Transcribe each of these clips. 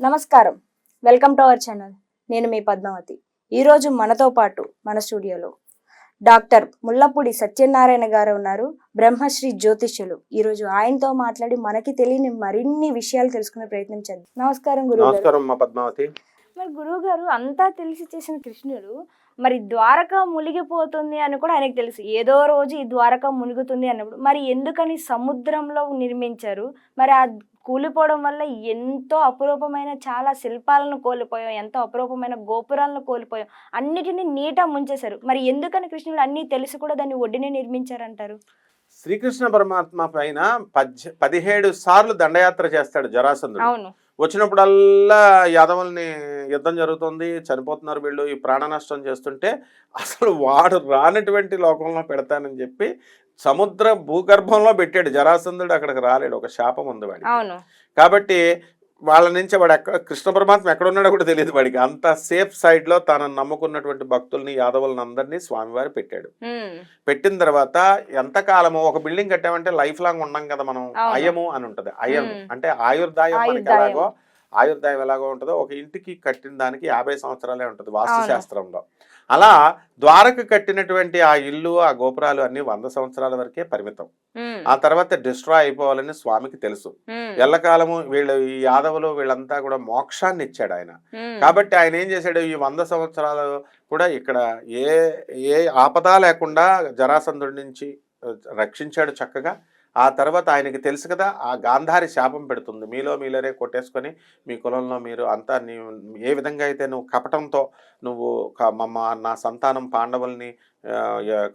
నమస్కారం. Welcome to our channel. నేను మీ పద్మావతి. ఈరోజు మనతో పాటు మన స్టూడియోలో డాక్టర్ ముల్లపూడి సత్యనారాయణ గారు ఉన్నారు. బ్రహ్మశ్రీ జ్యోతిష్యులు. ఈరోజు ఆయనతో మాట్లాడి మనకి తెలియని మరిన్ని విషయాలు తెలుసుకునే ప్రయత్నం చేద్దాం. నమస్కారం గురువు గారు. నమస్కారం మా పద్మావతి. మరి గురువు గారు అంతా తెలిసి చేసిన కృష్ణుడు మరి ద్వారక మునిగిపోతుంది అని కూడా ఆయనకు తెలుసు. ఏదో రోజు ఈ ద్వారక మునుగుతుంది అన్నప్పుడు. మరి ఎందుకని సముద్రంలో నిర్మించారు? మరి ఆ కూలిపోవడం వల్ల ఎంతో అపురూపమైన చాలా శిల్పాలను కోల్పోయాం ఎంతో అపురూపమైన గోపురాలను కోల్పోయాం. అన్నిటిని నీట ముంచేశారు. మరి ఎందుకని కృష్ణుడు అన్నీ తెలిసి కూడా దాన్ని ఒడ్డునే నిర్మించారంటారు? శ్రీకృష్ణ పరమాత్మ పైన పదిహేడు సార్లు దండయాత్ర చేస్తాడు జరాసంధుడు. అవును. వచ్చినప్పుడల్లా యాదవుల్ని యుద్ధం జరుగుతుంది చనిపోతున్నారు వీళ్ళు ఈ ప్రాణ నష్టం చేస్తుంటే అసలు వాడు రానటువంటి లోకంలో పెడతానని చెప్పి సముద్ర భూగర్భంలో పెట్టాడు. జరాసంధుడు అక్కడికి రాలేడు. ఒక శాపం ఉంది వాడి కాబట్టి వాళ్ళ నుంచి వాడు ఎక్కడ కృష్ణ పరమాత్మ ఎక్కడ ఉన్నాడో కూడా తెలియదు వాడికి. అంత సేఫ్ సైడ్లో తను నమ్ముకున్నటువంటి భక్తుల్ని యాదవులను అందరినీ స్వామివారు పెట్టాడు. పెట్టిన తర్వాత ఎంత కాలము ఒక బిల్డింగ్ కట్టామంటే లైఫ్ లాంగ్ ఉండం కదా మనం. అయము అని ఉంటది. అయం. అంటే ఆయుర్దాయం మనకి ఆయుర్దాయం. ఎలాగో ఆయుర్దాయం ఎలాగో ఉంటుందో ఒక ఇంటికి కట్టిన దానికి యాభై సంవత్సరాలే ఉంటుంది వాస్తు అవును. శాస్త్రంలో అలా ద్వారకు కట్టినటువంటి ఆ ఇల్లు ఆ గోపురాలు అన్ని వంద సంవత్సరాల వరకే పరిమితం. ఆ తర్వాత డిస్ట్రాయ్ అయిపోవాలని స్వామికి తెలుసు. ఎల్లకాలము వీళ్ళు ఈ యాదవులు వీళ్ళంతా కూడా మోక్షాన్ని ఇచ్చాడు ఆయన. కాబట్టి ఆయన ఏం చేశాడు? ఈ వంద సంవత్సరాలు కూడా ఇక్కడ ఏ ఏ ఆపద లేకుండా జరాసంధుడి నుంచి రక్షించాడు చక్కగా. ఆ తర్వాత ఆయనకి తెలుసు కదా ఆ గాంధారి శాపం పెడుతుంది. మీలో మీలోనే కొట్టేసుకొని మీ కులంలో మీరు అంతా నీ ఏ విధంగా అయితే నువ్వు కపటంతో నువ్వు మమ్మ నా సంతానం పాండవుల్ని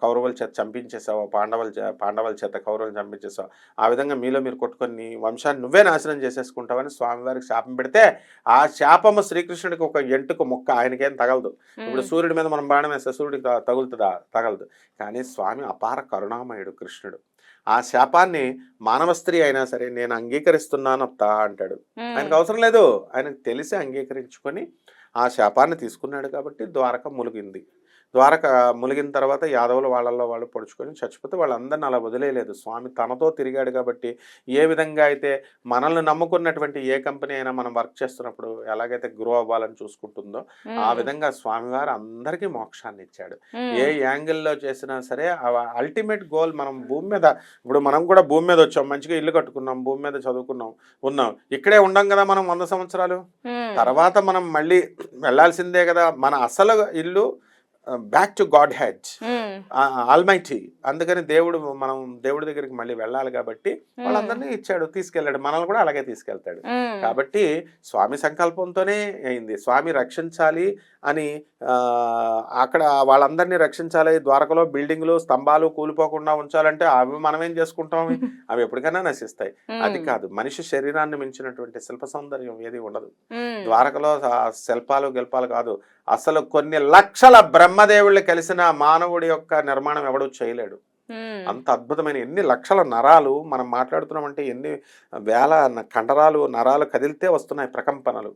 కౌరవుల చేత చంపించేసావు పాండవుల పాండవుల చేత కౌరవులు చంపించేసావు ఆ విధంగా మీలో మీరు కొట్టుకొని నీ వంశాన్ని నువ్వే నాశనం చేసేసుకుంటావని స్వామివారికి శాపం పెడితే ఆ శాపము శ్రీకృష్ణుడికి ఒక ఎంటుకు ముక్క ఆయనకేం తగలదు. ఇప్పుడు సూర్యుడి మీద మనం బాణం వేస్తే సూర్యుడికి తగులుతుందా? తగలదు. కానీ స్వామి అపార కరుణామయుడు కృష్ణుడు. ఆ శాపాన్ని మానవ స్త్రీ అయినా సరే నేను అంగీకరిస్తున్నాను అత్త అంటాడు ఆయనకు అవసరం లేదు. ఆయనకు తెలిసి అంగీకరించుకొని ఆ శాపాన్ని తీసుకున్నాడు కాబట్టి ద్వారక ములిగింది. ద్వారక ములిగిన తర్వాత యాదవులు వాళ్ళల్లో వాళ్ళు పొడుచుకొని చచ్చిపోతే వాళ్ళందరిని అలా వదిలేయలేదు. స్వామి తనతో తిరిగాడు కాబట్టి ఏ విధంగా అయితే మనల్ని నమ్ముకున్నటువంటి ఏ కంపెనీ అయినా మనం వర్క్ చేస్తున్నప్పుడు ఎలాగైతే గ్రో అవ్వాలని చూసుకుంటుందో ఆ విధంగా స్వామివారు అందరికీ మోక్షాన్ని ఇచ్చాడు. ఏ యాంగిల్లో చేసినా సరే అల్టిమేట్ గోల్ మనం భూమి మీద ఇప్పుడు మనం కూడా భూమి మీద వచ్చాం మంచిగా ఇల్లు కట్టుకున్నాం భూమి మీద చదువుకున్నాం ఉన్నాం. ఇక్కడే ఉండం కదా మనం వంద సంవత్సరాలు? తర్వాత మనం మళ్ళీ వెళ్ళాల్సిందే కదా మన అసలు ఇల్లు back to godhead almighty అందుకని దేవుడు మనం దేవుడి దగ్గరికి మళ్ళీ వెళ్ళాలి కాబట్టి వాళ్ళందరినీ ఇచ్చాడు తీసుకెళ్ళాడు మనల్ని కూడా అలాగే తీసుకెళ్తాడు. ఉమ్, కాబట్టి స్వామి సంకల్పంతోనే అయింది. స్వామి రక్షించాలి అని ఆ, అక్కడ వాళ్ళందరినీ రక్షించాలి. ద్వారకలో బిల్డింగ్లు స్తంభాలు కూలిపోకుండా ఉంచాలంటే అవి మనం ఏం చేసుకుంటాం? అవి? ఎప్పటికైనా నశిస్తాయి. అది ఉమ్, కాదు. మనిషి శరీరాన్ని మించినటువంటి శిల్ప సౌందర్యం ఏది ఉండదు. ద్వారకలో శిల్పాలు గెల్పాలు కాదు. అసలు కొన్ని లక్షల బ్రహ్మదేవుళ్ళు కలిసిన మానవుడి యొక్క నిర్మాణం ఎవడూ చేయలేడు. అంత అద్భుతమైన ఎన్ని లక్షల నరాలు మనం మాట్లాడుతున్నామంటే ఎన్ని వేల కండరాలు నరాలు కదిలితే వస్తున్నాయి ప్రకంపనలు.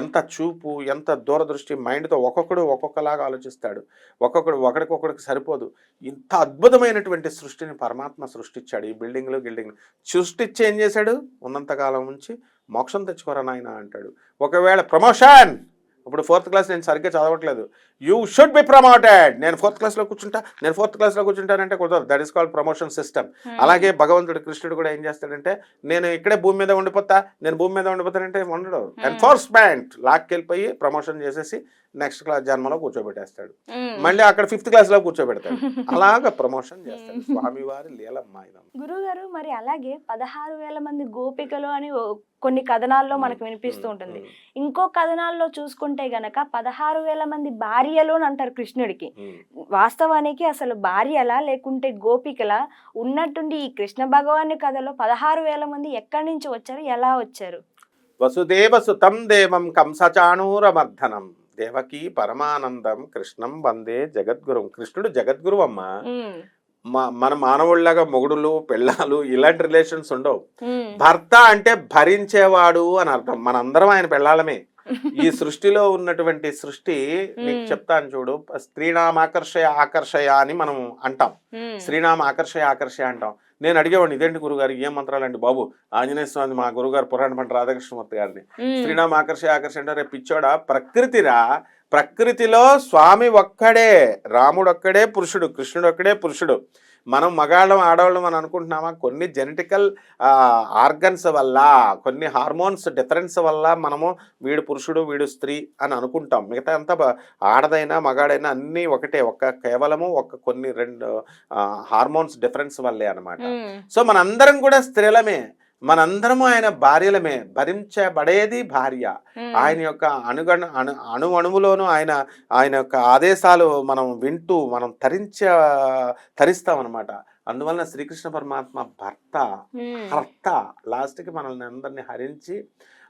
ఎంత చూపు ఎంత దూరదృష్టి మైండ్తో ఒక్కొక్కడు ఒక్కొక్కలాగా ఆలోచిస్తాడు. ఒక్కొక్కడు ఒకడికొకడికి సరిపోదు. ఇంత అద్భుతమైనటువంటి సృష్టిని పరమాత్మ సృష్టించాడు ఈ బిల్డింగ్లు గిల్డింగ్లు సృష్టించి ఏం చేశాడు? ఉన్నంతకాలం ఉంచి మోక్షం తెచ్చుకోరా నాయన అంటాడు. ఒకవేళ ప్రమోషన్ ఇప్పుడు ఫోర్త్ క్లాస్ నేను సరిగ్గా చదవట్లేదు. యూ షుడ్ బి ప్రమోటెడ్ నేను ఫోర్త్ క్లాస్లో కూర్చుంటా నేను ఫోర్త్ క్లాస్లో కూర్చుంటానంటే కుదరదు. That is called promotion system అలాగే భగవంతుడు కృష్ణుడు కూడా ఏం చేస్తాడంటే నేను ఇక్కడే భూమి మీద ఉండిపోతా నేను భూమి మీద ఉండిపోతానంటే ఉండడు. ఎన్ఫోర్స్మెంట్ లాక్కెళ్ళిపోయి ప్రమోషన్ చేసేసి నెక్స్ట్ క్లాస్ జన్మలో కూర్చోబెట్టేస్తాడు. మళ్ళీ అక్కడ ఫిఫ్త్ క్లాస్లో కూర్చోబెడతాడు. అలాగా ప్రమోషన్ చేస్తాడు. స్వామివారి లీలమ్మ గురువు గారు మరి అలాగే పదహారు వేల మంది గోపికలు అని కొన్ని కథనాల్లో మనకు వినిపిస్తూ ఉంటుంది. ఇంకో కథనాల్లో చూసుకుంటే గనక పదహారు వేల మంది భార్యలు అని అంటారు కృష్ణుడికి. వాస్తవానికి అసలు భార్యలా లేకుంటే గోపికలా? ఉన్నట్టుండి ఈ కృష్ణ భగవాని కథలో పదహారు వేల మంది ఎక్కడి నుంచి వచ్చారు? ఎలా వచ్చారు? వసుదేవ సుతం దేవం కంసచాణూరమర్ధనం. దేవకి పరమానందం కృష్ణం వందే జగద్గురు. కృష్ణుడు జగద్గురు అమ్మ. మన మానవుళ్ళగా మొగుడులు పెళ్ళాలు ఇలాంటి రిలేషన్స్ ఉండవు. భర్త అంటే భరించేవాడు అని అర్థం. మనందరం ఆయన పెళ్ళాలమే. ఈ సృష్టిలో ఉన్నటువంటి సృష్టి నీకు. చెప్తాను చూడు. స్త్రీనామ ఆకర్షయ అని మనం అంటాం. ఆకర్షయ ఆకర్షయ అంటాం. నేను అడిగేవాడిని ఇదేంటి గురుగారు? ఏం మంత్రాలండి బాబు? ఆంజనేయ స్వామి మా గురుగారు పురాణ పంట రాధాకృష్ణమూర్తి గారిని. ఉమ్. శ్రీరామ ఆకర్ష ఆకర్ష అంటే రేపు పిచ్చోడా ప్రకృతిరా ప్రకృతిలో స్వామి ఒక్కడే రాముడు ఒక్కడే పురుషుడు కృష్ణుడు ఒక్కడే పురుషుడు. మనం మగాళ్ళం ఆడవాళ్ళం అని అనుకుంటున్నామా? కొన్ని జెనెటికల్ ఆర్గన్స్ వల్ల కొన్ని హార్మోన్స్ డిఫరెన్స్ వల్ల మనము వీడు పురుషుడు వీడు స్త్రీ అని అనుకుంటాం. మిగతా అంతా ఆడదైనా మగాడైనా అన్నీ ఒకటే ఒక్క కేవలము ఒక కొన్ని రెండు హార్మోన్స్ డిఫరెన్స్ వల్లే అన్నమాట. ఉమ్. సో మనందరం కూడా స్త్రీలమే. మనందరము ఆయన భార్యలమే. భరించబడేది భార్య. ఆయన యొక్క అనుగణ అణు అణు అణువులోనూ ఆయన ఆయన యొక్క ఆదేశాలు మనం వింటూ మనం తరించ తరిస్తామన్నమాట. అందువలన శ్రీకృష్ణ పరమాత్మ భర్త. హర్త లాస్ట్కి మనల్ని అందరినీ హరించి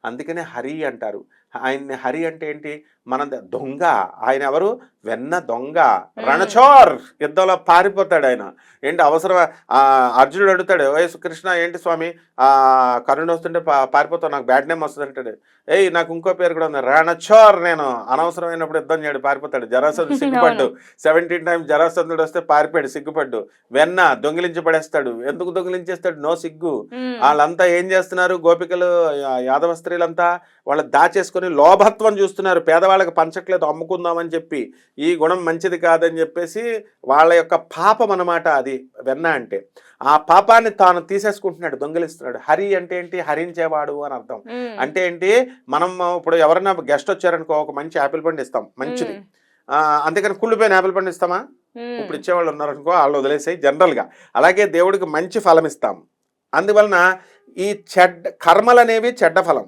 అందుకనే హరి అంటారు. ఆయన్ని హరి అంటే ఏంటి? మన దొంగ. ఆయన ఎవరు? వెన్న దొంగ. రణచోర్! యుద్ధంలో పారిపోతాడు ఆయన. ఏంటి అవసరం ఆ, అర్జునుడు అడుగుతాడు వయసు కృష్ణ ఏంటి స్వామి? ఆ కరుణ వస్తుంటే పారిపోతావు నాకు బ్యాడ్ నేమ్ వస్తుంది అంటాడు. ఏయ్ నాకు ఇంకో పేరు కూడా ఉంది. రణచోర్ నేను. అనవసరమైనప్పుడు యుద్ధం చేయడు పారిపోతాడు. జరాసంధు సిగ్గుపడ్డు. సెవెంటీన్ టైమ్స్ జరాసంధుడు వస్తే పారిపోయాడు సిగ్గుపడ్డు. వెన్న దొంగిలించి పడేస్తాడు ఎందుకు దొంగిలించేస్తాడు? నో సిగ్గు. వాళ్ళంతా ఏం చేస్తున్నారు? గోపికలు యాదవ స్త్రీలంతా వాళ్ళు దాచేసుకొని లోభత్వం చూస్తున్నారు. పేదవాళ్ళకి పంచట్లేదు అమ్ముకుందామని చెప్పి. ఈ గుణం మంచిది కాదని చెప్పేసి వాళ్ళ యొక్క పాపం అన్నమాట అది వెన్న అంటే. ఆ పాపాన్ని తాను తీసేసుకుంటున్నాడు దొంగిలిస్తున్నాడు. హరి అంటే ఏంటి? హరించేవాడు అని అర్థం. అంటే ఏంటి? మనం ఇప్పుడు ఎవరైనా గెస్ట్ వచ్చారనుకో ఒక మంచి యాపిల్ పండు ఇస్తాం మంచిది. అంతేకాని కుళ్ళిపోయిన యాపిల్ పండు ఇస్తామా. ఇప్పుడు ఇచ్చేవాళ్ళు ఉన్నారనుకో వాళ్ళు వదిలేసాయి జనరల్గా. అలాగే దేవుడికి మంచి ఫలం ఇస్తాం. అందువలన ఈ చెడ్డ కర్మలు అనేవి చెడ్డ ఫలం.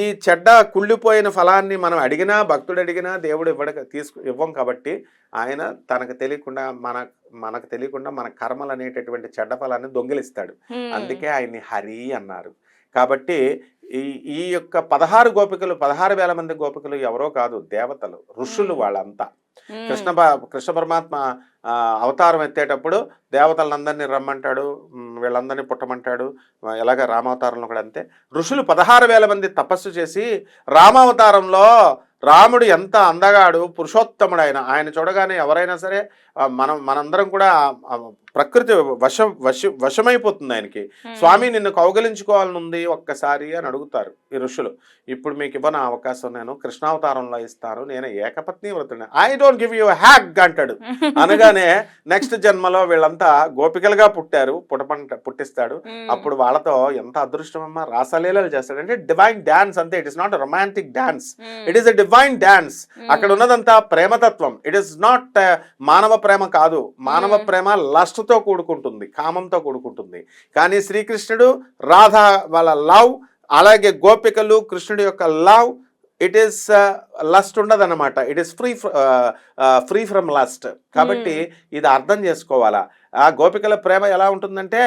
ఈ చెడ్డ కుళ్ళిపోయిన ఫలాన్ని మనం అడిగినా భక్తుడు అడిగినా దేవుడు ఇవ్వడ తీసుకు ఇవ్వం కాబట్టి ఆయన తనకు తెలియకుండా మన మనకు తెలియకుండా మన కర్మలు అనేటటువంటి చెడ్డ ఫలాన్ని దొంగిలిస్తాడు. అందుకే ఆయన్ని హరి అన్నారు కాబట్టి ఈ ఈ యొక్క పదహారు గోపికలు పదహారు వేల మంది గోపికలు ఎవరో కాదు దేవతలు ఋషులు వాళ్ళంతా. కృష్ణ కృష్ణ పరమాత్మ ఆ, అవతారం ఎత్తేటప్పుడు దేవతలందరినీ రమ్మంటాడు వీళ్ళందరినీ పుట్టమంటాడు ఎలాగ రామావతారంలో కూడా అంతే. ఋషులు పదహారు వేల మంది తపస్సు చేసి రామావతారంలో రాముడు ఎంత అందగాడు పురుషోత్తముడు ఆయన ఆయన చూడగానే ఎవరైనా సరే మనం మనందరం కూడా ప్రకృతి వశం వశ వశమైపోతుంది ఆయనకి. స్వామి నిన్ను కౌగలించుకోవాలని ఉంది ఒక్కసారి అని అడుగుతారు ఈ ఋషులు. ఇప్పుడు మీకు ఇవ్వన అవకాశం నేను కృష్ణావతారంలో ఇస్తాను నేను ఏకపత్ని వ్రతుడు I don't give you hack అంటాడు. అనగానే నెక్స్ట్ జన్మలో వీళ్ళంతా గోపికలుగా పుట్టారు పుట్టపంట పుట్టిస్తాడు. అప్పుడు వాళ్ళతో ఎంత అదృష్టం అమ్మా రాసలీలలు చేస్తాడు అంటే డివైన్ డాన్స్ అంతే it is not romantic dance. It is a divine dance అక్కడ ఉన్నదంతా ప్రేమతత్వం. ఇట్ ఇస్ నాట్ మానవ ప్రేమ కాదు. మానవ Hmm. ప్రేమ లస్ట్తో కూడుకుంటుంది కామంతో కూడుకుంటుంది. కానీ శ్రీకృష్ణుడు రాధ వాళ్ళ లవ్ అలాగే గోపికలు కృష్ణుడి యొక్క లవ్ ఇట్ ఈస్ లస్ట్ ఉండదు అనమాట it is free free from lust కాబట్టి ఇది అర్థం చేసుకోవాలా? ఆ గోపికల ప్రేమ ఎలా ఉంటుందంటే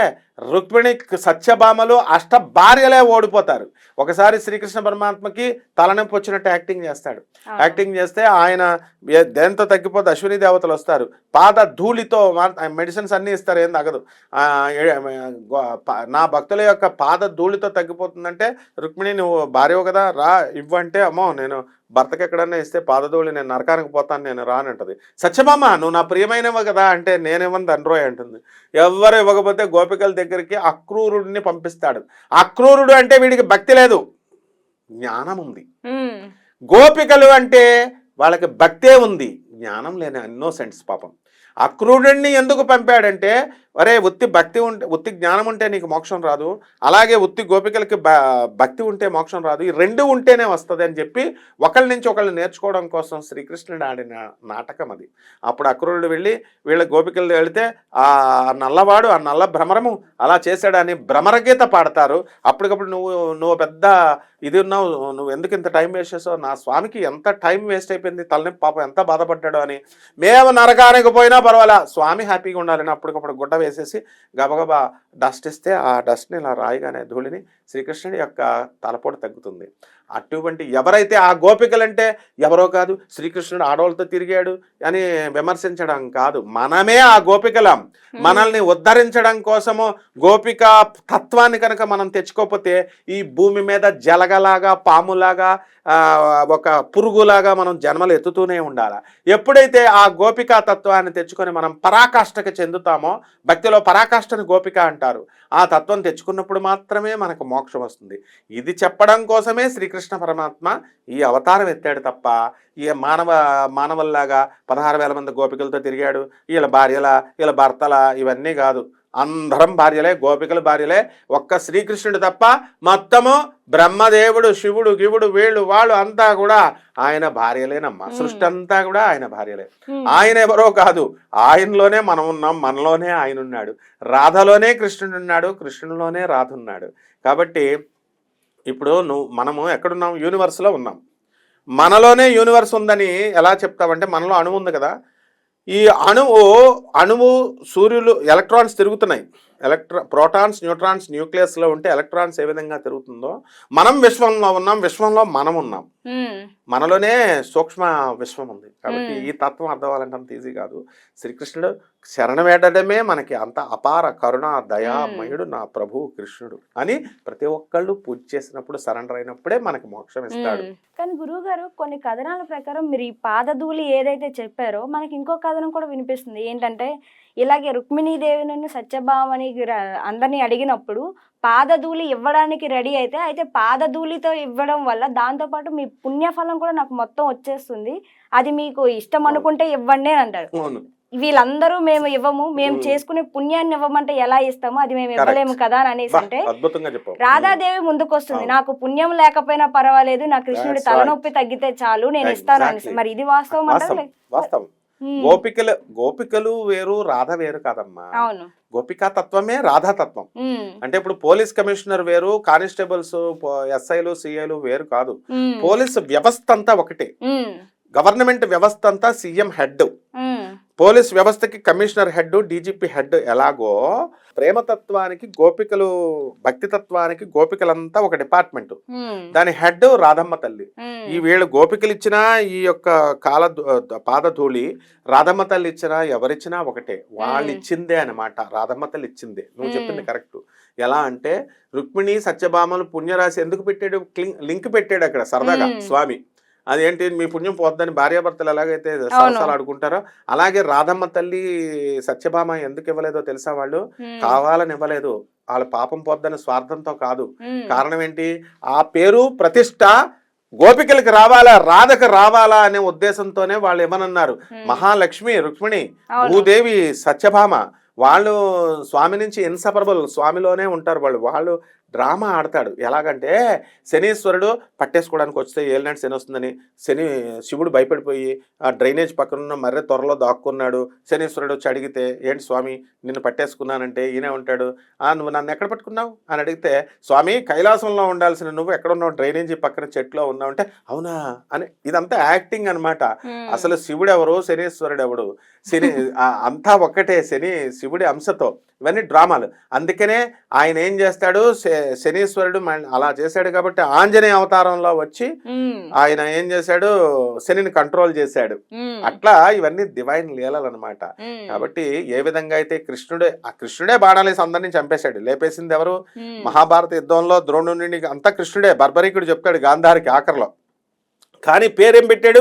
రుక్మిణి సత్యభామలు అష్ట భార్యలే ఓడిపోతారు. ఒకసారి శ్రీకృష్ణ పరమాత్మకి తలనొప్పి వచ్చినట్టు యాక్టింగ్ చేస్తాడు. యాక్టింగ్ చేస్తే ఆయన దేంతో తగ్గిపోతే అశ్విని దేవతలు వస్తారు. పాద ధూళితో మెడిసిన్స్ అన్నీ ఇస్తారు ఏం ప- నా భక్తుల యొక్క పాద ధూళితో తగ్గిపోతుందంటే రుక్మిణి నువ్వు భార్యవు కదా రా ఇవ్వంటే అమ్మో నేను భర్తకి ఎక్కడన్నా ఇస్తే పాదధూళి నేను నరకానికి పోతాను నేను రానంటది. సత్యమామ నువ్వు నా ప్రియమైనవ కదా అంటే నేనేమని తండ్రోయ్ అంటుంది. ఎవరు ఇవ్వకపోతే గోపికల దగ్గరికి అక్రూరుడిని పంపిస్తాడు. అక్రూరుడు అంటే వీడికి భక్తి లేదు. జ్ఞానం ఉంది. గోపికలు అంటే వాళ్ళకి భక్తే ఉంది. జ్ఞానం లేని ఇన్నోసెంట్స్ పాపం. అక్రూరుడిని ఎందుకు పంపాడంటే ఒరే ఉత్తి భక్తి ఉంటే ఉత్తి జ్ఞానం ఉంటే నీకు మోక్షం రాదు. అలాగే ఉత్తి గోపికలకి భక్తి ఉంటే మోక్షం రాదు. ఈ రెండు ఉంటేనే వస్తుంది అని చెప్పి ఒకళ్ళ నుంచి ఒకళ్ళు నేర్చుకోవడం కోసం శ్రీకృష్ణుడు ఆడిన నాటకం అది. అప్పుడు అక్రూరుడు వెళ్ళి వీళ్ళ గోపికలు వెళితే ఆ నల్లవాడు ఆ నల్ల భ్రమరము అలా చేశాడని భ్రమరగీత పాడతారు. అప్పటికప్పుడు నువ్వు నువ్వు పెద్ద ఇది ఉన్నావు నువ్వు ఎందుకు ఇంత టైం వేస్ట్ చేసావు? నా స్వామికి ఎంత టైం వేస్ట్ అయిపోయింది? తలనొప్పి పాపం ఎంత బాధపడ్డాడు అని. మేము నరకానికి పోయినా పర్వాలా. స్వామి హ్యాపీగా ఉండాలని అప్పటికప్పుడు గుడ్డ వేసేసి గబగబా డస్ట్ ఇస్తే ఆ డస్ట్ని ఇలా రాయిగానే ధూళిని శ్రీకృష్ణుడి యొక్క తలపోటు తగ్గుతుంది. అటువంటి ఎవరైతే ఆ గోపికలంటే ఎవరో కాదు శ్రీకృష్ణుడు ఆడవాళ్ళతో తిరిగాడు అని విమర్శించడం కాదు. మనమే ఆ గోపికలం. మనల్ని ఉద్ధరించడం కోసము గోపిక తత్వాన్ని కనుక మనం తెచ్చుకోకపోతే ఈ భూమి మీద జలగలాగా పాములాగా ఒక పురుగులాగా మనం జన్మలు ఎత్తుతూనే ఉండాలి? ఎప్పుడైతే ఆ గోపికా తత్వాన్ని తెచ్చుకొని మనం పరాకాష్ఠకు చెందుతామో భక్తిలో పరాకాష్ఠని గోపిక అంటారు. ఆ తత్వం తెచ్చుకున్నప్పుడు మాత్రమే మనకు మోక్షం వస్తుంది. ఇది చెప్పడం కోసమే శ్రీకృష్ణ పరమాత్మ ఈ అవతారం ఎత్తాడు తప్ప ఈ మానవ మానవుల్లాగా పదహారు వేల మంది గోపికలతో తిరిగాడు. వీళ్ళ భార్యల వీళ్ళ భర్తల ఇవన్నీ కాదు. అందరం భార్యలే గోపికల భార్యలే. ఒక్క శ్రీకృష్ణుడు తప్ప మొత్తము బ్రహ్మదేవుడు శివుడు గివుడు వీళ్ళు వాళ్ళు అంతా కూడా ఆయన భార్యలేనమ్మా. మ్మ్. సృష్టి అంతా కూడా ఆయన భార్యలే. ఆయన ఎవరో కాదు. ఆయనలోనే మనం ఉన్నాం మనలోనే ఆయన ఉన్నాడు రాధలోనే కృష్ణుడు ఉన్నాడు కృష్ణుడిలోనే రాధ ఉన్నాడు కాబట్టి ఇప్పుడు నువ్వు మనము ఎక్కడున్నాం? యూనివర్స్లో ఉన్నాం. మనలోనే యూనివర్స్ ఉందని ఎలా చెప్తావంటే మనలో అణువు ఉంది కదా. ఈ అణువు అణువు సూర్యులు ఎలక్ట్రాన్స్ తిరుగుతున్నాయి. ఎలక్ట్రా ప్రోటాన్స్ న్యూట్రాన్స్ న్యూక్లియస్లో ఉంటే ఎలక్ట్రాన్స్ ఏ విధంగా తిరుగుతుందో మనం విశ్వంలో ఉన్నాం విశ్వంలో మనం ఉన్నాం. మనలోనే సూక్ష్మ విశ్వం ఉంది. కాబట్టి. ఈ తత్వం అర్థం అవ్వాలంటే అంత ఈజీ కాదు. శ్రీకృష్ణుడు శరణ వేడడమే మనకి అంత అపార కరుణ దయామయుడు నా ప్రభు కృష్ణుడు అని ప్రతి ఒక్కళ్ళు పూజ చేసినప్పుడు సరెండర్ అయినప్పుడే మనకి మోక్షం ఇస్తాడు. కానీ గురువు గారు కొన్ని కథనాల ప్రకారం మీరు ఈ పాదధూళి ఏదైతే చెప్పారో మనకి ఇంకో కథనం కూడా వినిపిస్తుంది. ఏంటంటే ఇలాగే రుక్మిణీదేవిని సత్యభామని ర- అందరినీ అడిగినప్పుడు పాదధూళి ఇవ్వడానికి రెడీ అయితే అయితే పాదధూళితో ఇవ్వడం వల్ల దాంతోపాటు మీ పుణ్యఫలం కూడా నాకు మొత్తం వచ్చేస్తుంది. అది మీకు ఇష్టం అనుకుంటే ఇవ్వండి అని అంటారు. వీళ్ళందరూ మేము ఇవ్వము. మేము. చేసుకునే పుణ్యాన్ని ఇవ్వమంటే ఎలా ఇస్తాము అది మేము. ఇవ్వలేము కదా అని అనేసి అంటే రాధాదేవి ముందుకు వస్తుంది. నాకు పుణ్యం లేకపోయినా పర్వాలేదు నా కృష్ణుడి తలనొప్పి తగ్గితే చాలు నేను ఇస్తాను అని Exactly. మరి ఇది వాస్తవం ఉమ్, గోపికలు గోపికలు వేరు రాధ వేరు కాదమ్మా. అవును. గోపికా తత్వమే రాధా తత్వం ఉమ్, అంటే ఇప్పుడు పోలీస్ కమిషనర్ వేరు కానిస్టేబుల్స్ ఎస్ఐలు సిఐలు వేరు కాదు. పోలీస్ వ్యవస్థ అంతా ఒకటే. గవర్నమెంట్ వ్యవస్థ అంతా సీఎం హెడ్. పోలీస్ వ్యవస్థకి కమిషనర్ హెడ్ డీజీపీ హెడ్ ఎలాగో ప్రేమతత్వానికి గోపికలు భక్తి తత్వానికి గోపికలంతా ఒక డిపార్ట్మెంట్. దాని హెడ్ రాధమ్మ తల్లి. ఈ వీళ్ళు గోపికలు ఇచ్చినా ఈ యొక్క కాల పాదధూళి రాధమ్మ తల్లి ఇచ్చినా ఎవరిచ్చినా ఒకటే. వాళ్ళు. ఇచ్చిందే అనమాట రాధమ్మ తల్లి ఇచ్చిందే. నువ్వు. చెప్పింది కరెక్ట్. ఎలా అంటే రుక్మిణి సత్యభామలు పుణ్యరాశి ఎందుకు పెట్టాడు? లింక్ పెట్టాడు అక్కడ సరదాగా. స్వామి. అదేంటి మీ పుణ్యం పోద్దని భార్యాభర్తలు ఎలాగైతే సరసాలు ఆడుకుంటారో అలాగే రాధమ్మ తల్లి సత్యభామ ఎందుకు ఇవ్వలేదో తెలుసా వాళ్ళు? కావాలని ఇవ్వలేదు. వాళ్ళ పాపం పోద్దని స్వార్థంతో కాదు. కారణం ఏంటి? ఆ పేరు ప్రతిష్ట గోపికలకి రావాలా రాధకు రావాలా అనే ఉద్దేశంతోనే వాళ్ళు ఏమనన్నారు మహాలక్ష్మి రుక్మిణి. భూదేవి సత్యభామ వాళ్ళు స్వామి నుంచి ఇన్సపరబుల్ స్వామిలోనే ఉంటారు వాళ్ళు. వాళ్ళు డ్రామా ఆడతాడు. ఎలాగంటే శనీశ్వరుడు పట్టేసుకోవడానికి వస్తే ఏలినాటి శని వస్తుందని శని శివుడు భయపడిపోయి ఆ డ్రైనేజ్ పక్కన ఉన్న మర్రె త్వరలో దాక్కున్నాడు. శనీశ్వరుడు వచ్చి అడిగితే ఏంటి స్వామి నిన్ను పట్టేసుకున్నానంటే ఈయనే ఉంటాడు. ఆ నువ్వు నన్ను ఎక్కడ పట్టుకున్నావు? అని అడిగితే స్వామి కైలాసంలో ఉండాల్సిన నువ్వు ఎక్కడ ఉన్నావు డ్రైనేజీ పక్కన చెట్లో ఉన్నావు. అంటే అవునా? అని ఇదంతా యాక్టింగ్ అన్నమాట. ఉమ్, అసలు శివుడు ఎవరు శనీశ్వరుడు ఎవడు శని అంతా ఒక్కటే శని శివుడి అంశతో. ఇవన్నీ డ్రామాలు. అందుకనే ఆయన ఏం చేస్తాడు? శ- శనీశ్వరుడు అలా చేశాడు కాబట్టి ఆంజనేయ అవతారంలో వచ్చి ఆయన ఏం చేశాడు? శనిని కంట్రోల్ చేశాడు. అట్లా ఇవన్నీ డివైన్ లీలలు అనమాట కాబట్టి ఏ విధంగా అయితే కృష్ణుడే ఆ కృష్ణుడే బాణాలేసి అందరినీ చంపేశాడు. లేపేసింది ఎవరు? మహాభారత యుద్ధంలో ద్రోణుడిని అంతా కృష్ణుడే బర్బరీకుడు చెప్తాడు గాంధారికి ఆఖరిలో. కానీ పేరేం పెట్టాడు?